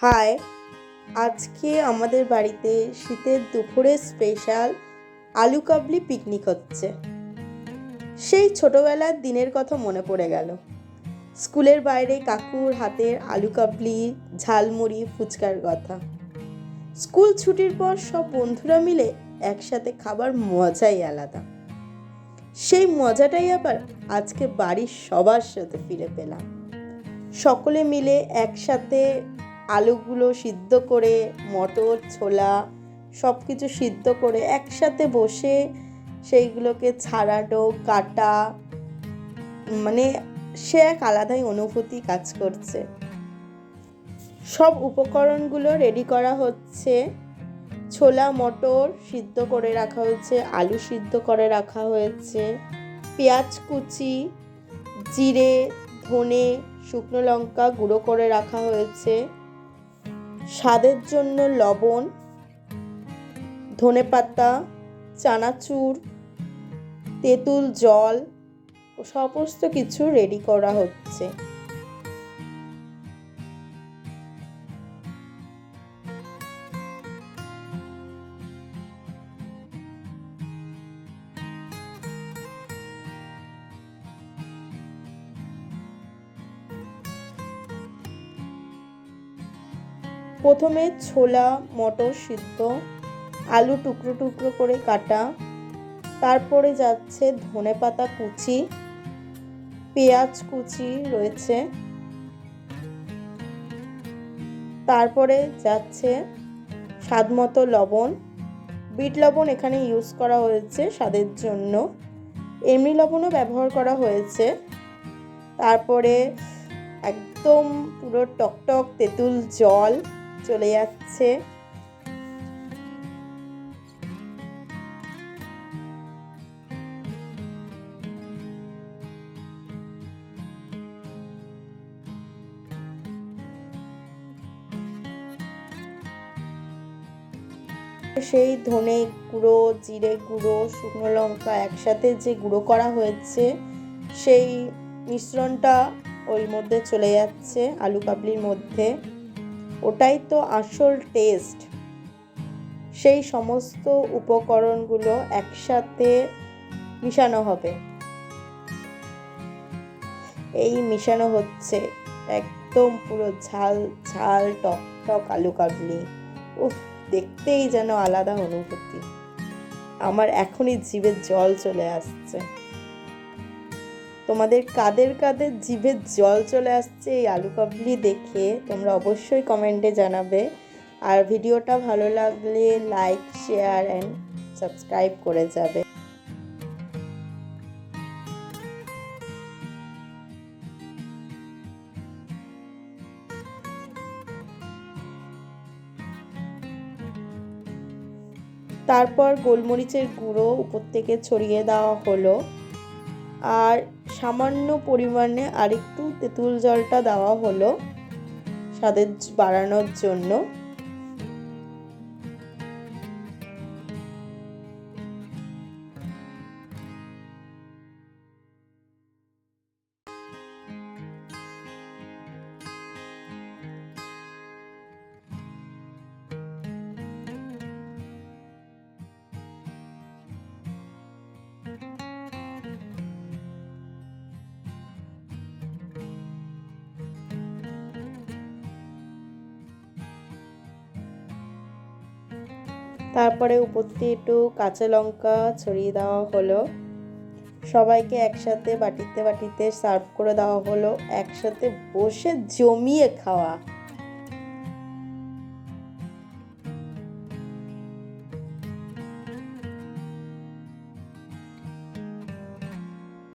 High আজকে আমাদের বাড়িতে শীতের দুপুরে স্পেশাল আলু কাবলি পিকনিক হচ্ছে। সেই ছোটবেলার দিনের কথা মনে পড়ে গেল। স্কুলের বাইরে কাকুর হাতের আলু কাবলি, ঝালমুড়ি, ফুচকার কথা। স্কুল ছুটির পর সব বন্ধুরা মিলে একসাথে খাবার মজাই আলাদা। সেই মজাটাই আবার আজকে বাড়ির সবার সাথে ফিরে পেলাম। সকলে মিলে একসাথে আলুগুলো সিদ্ধ করে, মটর, ছোলা সব কিছু সিদ্ধ করে একসাথে বসে সেইগুলোকে ছাড়ানো কাটা মানে সে এক আলাদাই অনুভূতি কাজ করছে। সব উপকরণগুলো রেডি করা হচ্ছে। ছোলা, মটর সিদ্ধ করে রাখা হয়েছে, আলু সিদ্ধ করে রাখা হয়েছে, পেঁয়াজ কুচি, জিরে, ধনে, শুকনো লঙ্কা গুঁড়ো করে রাখা হয়েছে। স্বাদের জন্য লবণ ধনেপাতা চানাচুর তেঁতুল জল সমস্ত কিছু রেডি করা হচ্ছে। প্রথমে ছোলা, মটর সিদ্ধ, আলু টুকরো টুকরো করে কাটা, তারপরে যাচ্ছে ধনেপাতা কুচি, পেঁয়াজ কুচি রয়েছে, তারপরে যাচ্ছে স্বাদ মতো লবণ। বিট লবণ এখানে ইউজ করা হয়েছে স্বাদের জন্য। এমনি লবণও ব্যবহার করা হয়েছে। তারপরে একদম পুরো টকটক তেঁতুল জল। চলে যাচ্ছে। সেই ধনে গুঁড়ো, জিরে গুঁড়ো, শুকনো লঙ্কা একসাথে যে গুঁড়ো করা হয়েছে, সেই মিশ্রণটা ওর মধ্যে চলে যাচ্ছে, আলু কাবলির মধ্যে। ওটাই তো আসল টেস্ট সেই সমস্ত উপকরণগুলো একসাথে মিশানো হবে। এই মিশানো হচ্ছে একদম পুরো ঝাল ঝাল, টক টক আলু কাবলি। উফ, দেখতেই যেন আলাদা অনুভূতি। আমার এখনই জিভে জল চলে আসছে। তোমাদের কাদের কাদের জিভে জল চলে আসছে এই আলু কাবলি দেখে তোমরা অবশ্যই কমেন্টে জানাবে। আর ভিডিওটা ভালো লাগলে লাইক, শেয়ার অ্যান্ড সাবস্ক্রাইব করে যাবে। তারপর গোলমরিচের গুঁড়ো উপর থেকে ছড়িয়ে দেওয়া হলো। আর সামান্য পরিমাণে আরেকটু তেঁতুল জলটা দেওয়া হলো স্বাদের বাড়ানোর জন্য। তারপরে উপর দিয়ে একটু কাঁচা লঙ্কা ছড়িয়ে দেওয়া হলো। সবাইকে একসাথে বাটিতে বাটিতে সার্ভ করে দেওয়া হলো। একসাথে বসে জমিয়ে খাওয়া।